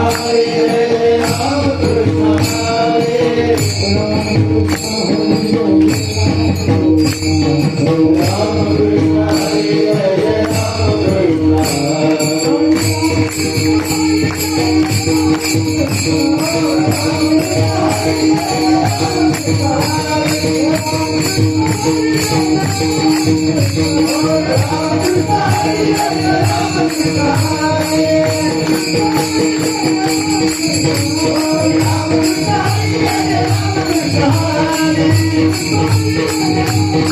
Hare Thank you.